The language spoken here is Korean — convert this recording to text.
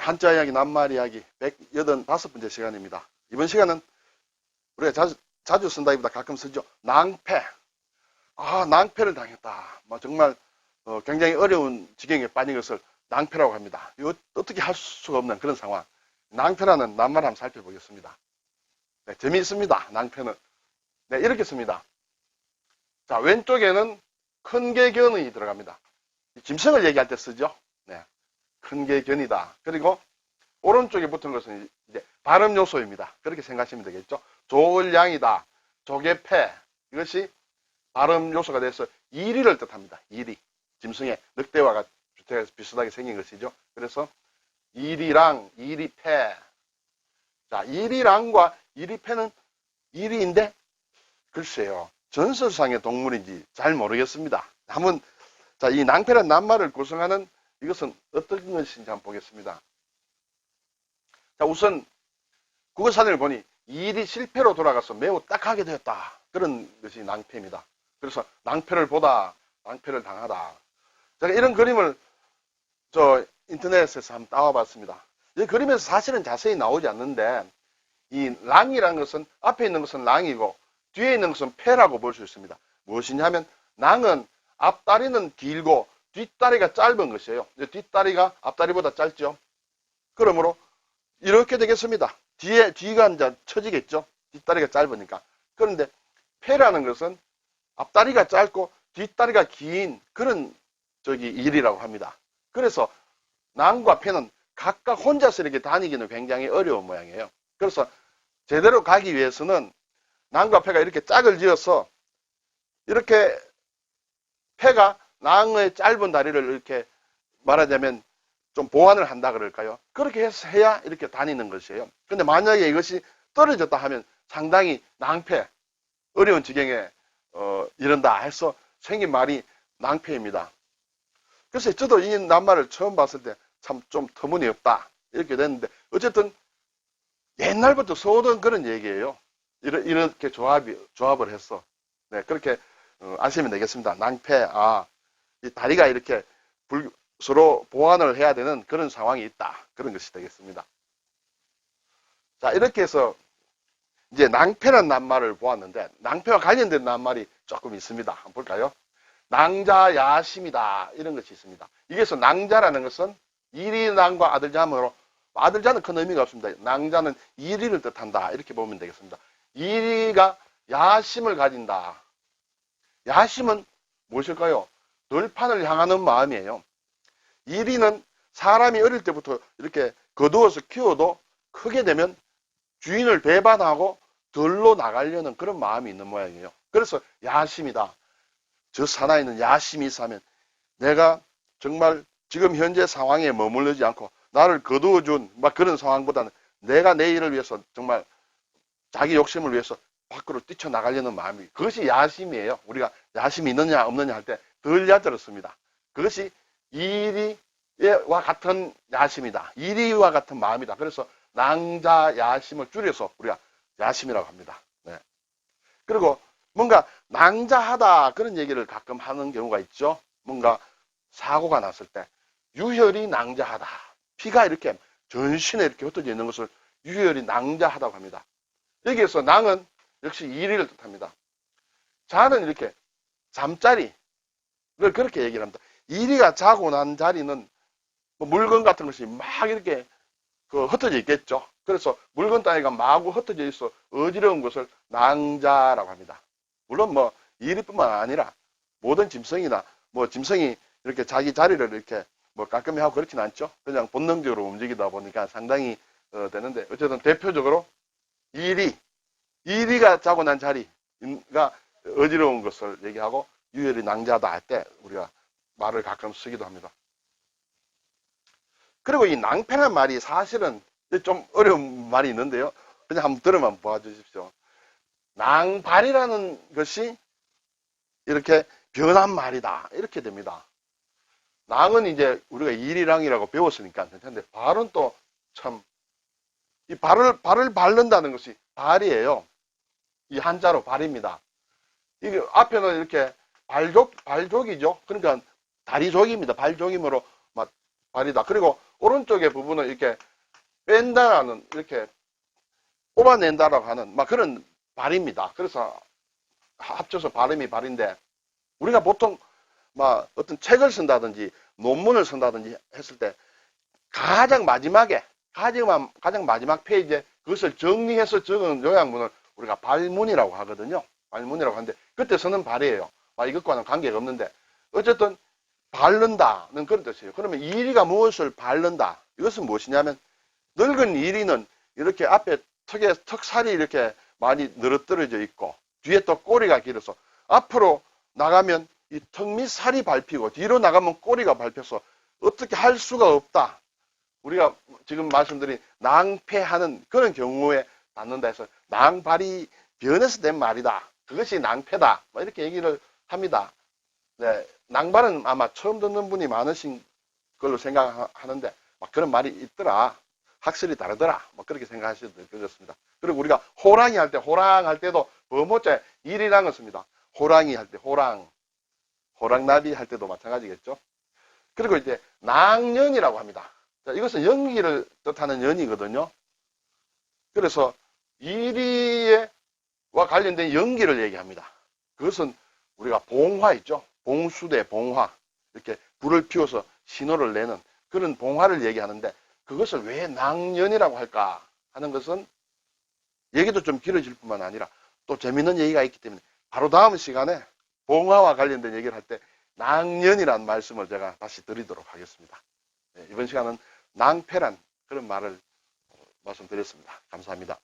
한자 이야기, 낱말 이야기 185번째 시간입니다. 이번 시간은 우리가 자주, 자주 쓴다기보다 가끔 쓰죠. 낭패. 아, 낭패를 당했다. 뭐 정말 어, 굉장히 어려운 지경에 빠진 것을 낭패라고 합니다. 이거 어떻게 할 수가 없는 그런 상황. 낭패라는 낱말 한번 살펴보겠습니다. 네, 재미있습니다. 낭패는. 네, 이렇게 씁니다. 자, 왼쪽에는 큰 개견이 들어갑니다. 이 짐승을 얘기할 때 쓰죠. 네. 큰개견이다. 그리고 오른쪽에 붙은 것은 이제 발음 요소입니다. 그렇게 생각하시면 되겠죠. 좋을 양이다. 조개패. 이것이 발음 요소가 돼서 이리를 뜻합니다. 이리. 짐승의 늑대와 비슷하게 생긴 것이죠. 그래서 이리랑 이리패. 자, 이리랑과 이리패는 이리인데 글쎄요. 전설상의 동물인지 잘 모르겠습니다. 한번 자, 이 낭패란 낱말을 구성하는 이것은 어떤 것인지 한번 보겠습니다. 자, 우선 국어사전을 보니 일이 실패로 돌아가서 매우 딱하게 되었다. 그런 것이 낭패입니다. 그래서 낭패를 보다 낭패를 당하다. 제가 이런 그림을 저 인터넷에서 한번 따와봤습니다. 이 그림에서 사실은 자세히 나오지 않는데 이 랑이라는 것은 앞에 있는 것은 랑이고 뒤에 있는 것은 패라고 볼 수 있습니다. 무엇이냐면 낭은 앞다리는 길고 뒷다리가 짧은 것이에요. 뒷다리가 앞다리보다 짧죠. 그러므로 이렇게 되겠습니다. 뒤에 뒤가 이제 처지겠죠. 뒷다리가 짧으니까. 그런데 패라는 것은 앞다리가 짧고 뒷다리가 긴 그런 저기 일이라고 합니다. 그래서 낭과 패는 각각 혼자서 이렇게 다니기는 굉장히 어려운 모양이에요. 그래서 제대로 가기 위해서는 낭과 패가 이렇게 짝을 지어서 이렇게 패가 낭의 짧은 다리를 이렇게 말하자면 좀 보완을 한다 그럴까요? 그렇게 해서 해야 이렇게 다니는 것이에요. 근데 만약에 이것이 떨어졌다 하면 상당히 낭패, 어려운 지경에 어, 이른다 해서 생긴 말이 낭패입니다. 그래서 저도 이 낱말을 처음 봤을 때 참 좀 터무니없다 이렇게 됐는데 어쨌든 옛날부터 써오던 그런 얘기예요. 이렇게 조합이, 조합을 했어. 네, 그렇게 어, 아시면 되겠습니다. 낭패, 아, 이 다리가 이렇게 불, 서로 보완을 해야 되는 그런 상황이 있다. 그런 것이 되겠습니다. 자, 이렇게 해서 이제 낭패란 낱말을 보았는데 낭패와 관련된 낱말이 조금 있습니다. 한번 볼까요? 낭자야심이다. 이런 것이 있습니다. 이게서 낭자라는 것은 이리 낭과 아들자으로 아들자는 큰 의미가 없습니다. 낭자는 이리를 뜻한다. 이렇게 보면 되겠습니다. 이리가 야심을 가진다. 야심은 무엇일까요? 널판을 향하는 마음이에요. 이리는 사람이 어릴 때부터 이렇게 거두어서 키워도 크게 되면 주인을 배반하고 덜로 나가려는 그런 마음이 있는 모양이에요. 그래서 야심이다. 저 사나이는 야심이 있으면 내가 정말 지금 현재 상황에 머물르지 않고 나를 거두어준 막 그런 상황보다는 내가 내 일을 위해서 정말 자기 욕심을 위해서 밖으로 뛰쳐나가려는 마음이 그것이 야심이에요. 우리가 야심이 있느냐 없느냐 할 때 덜 야들었습니다. 그것이 이리와 같은 야심이다. 이리와 같은 마음이다. 그래서 낭자 야심을 줄여서 우리가 야심이라고 합니다. 네. 그리고 뭔가 낭자하다 그런 얘기를 가끔 하는 경우가 있죠. 뭔가 사고가 났을 때 유혈이 낭자하다. 피가 이렇게 전신에 이렇게 흩어져 있는 것을 유혈이 낭자하다고 합니다. 여기에서 낭은 역시 이리를 뜻합니다. 자는 이렇게 잠자리 를 그렇게 얘기를 합니다. 이리가 자고 난 자리는 뭐 물건 같은 것이 막 이렇게 그 흩어져 있겠죠. 그래서 물건 따위가 마구 흩어져 있어 어지러운 것을 낭자라고 합니다. 물론 뭐 이리뿐만 아니라 모든 짐승이나 뭐 짐승이 이렇게 자기 자리를 이렇게 뭐 깔끔히 하고 그렇진 않죠. 그냥 본능적으로 움직이다 보니까 상당히 어, 되는데 어쨌든 대표적으로 이리 이리가 자고 난 자리가 어지러운 것을 얘기하고 유혈이 낭자다 할 때 우리가 말을 가끔 쓰기도 합니다. 그리고 이 낭패란 말이 사실은 좀 어려운 말이 있는데요. 그냥 한번 들으면 보아주십시오. 낭발이라는 것이 이렇게 변한 말이다. 이렇게 됩니다. 낭은 이제 우리가 일이랑이라고 배웠으니까 괜찮은데 발은 또 참 이 발을 발을 밟는다는 것이 발이에요. 이 한자로 발입니다. 이게 앞에는 이렇게 발족 발족이죠. 그러니까 다리족입니다. 발족이므로 막 발이다. 그리고 오른쪽의 부분은 이렇게 뺀다라는 이렇게 뽑아낸다라고 하는 막 그런 발입니다. 그래서 합쳐서 발음이 발인데 우리가 보통 막 어떤 책을 쓴다든지 논문을 쓴다든지 했을 때 가장 마지막에 가장, 가장 마지막 페이지에 그것을 정리해서 적은 요약문을 우리가 발문이라고 하거든요. 발문이라고 하는데 그때 쓰는 발이에요. 아, 이것과는 관계가 없는데 어쨌든 바른다는 그런 뜻이에요. 그러면 이리가 무엇을 바른다? 이것은 무엇이냐면 늙은 이리는 이렇게 앞에 턱에 턱살이 이렇게 많이 늘어뜨려져 있고 뒤에 또 꼬리가 길어서 앞으로 나가면 이 턱 밑 살이 밟히고 뒤로 나가면 꼬리가 밟혀서 어떻게 할 수가 없다. 우리가 지금 말씀드린 낭패하는 그런 경우에 받는다 해서 낭발이 변해서 된 말이다. 그것이 낭패다. 뭐 이렇게 얘기를 합니다. 네, 낭발은 아마 처음 듣는 분이 많으신 걸로 생각하는데 막 그런 말이 있더라. 학설이 다르더라. 뭐 그렇게 생각하셔도 될 것 같습니다. 그리고 우리가 호랑이 할 때, 호랑 할 때도 범호자에 일이랑을 씁니다. 호랑이 할 때, 호랑. 호랑나비 할 때도 마찬가지겠죠. 그리고 이제 낭년이라고 합니다. 자, 이것은 연기를 뜻하는 연이거든요. 그래서 이리와 관련된 연기를 얘기합니다. 그것은 우리가 봉화 있죠. 봉수대 봉화. 이렇게 불을 피워서 신호를 내는 그런 봉화를 얘기하는데 그것을 왜 낭년이라고 할까 하는 것은 얘기도 좀 길어질 뿐만 아니라 또 재밌는 얘기가 있기 때문에 바로 다음 시간에 봉화와 관련된 얘기를 할 때 낭년이라는 말씀을 제가 다시 드리도록 하겠습니다. 네, 이번 시간은 낭패란 그런 말을 어, 말씀드렸습니다. 감사합니다.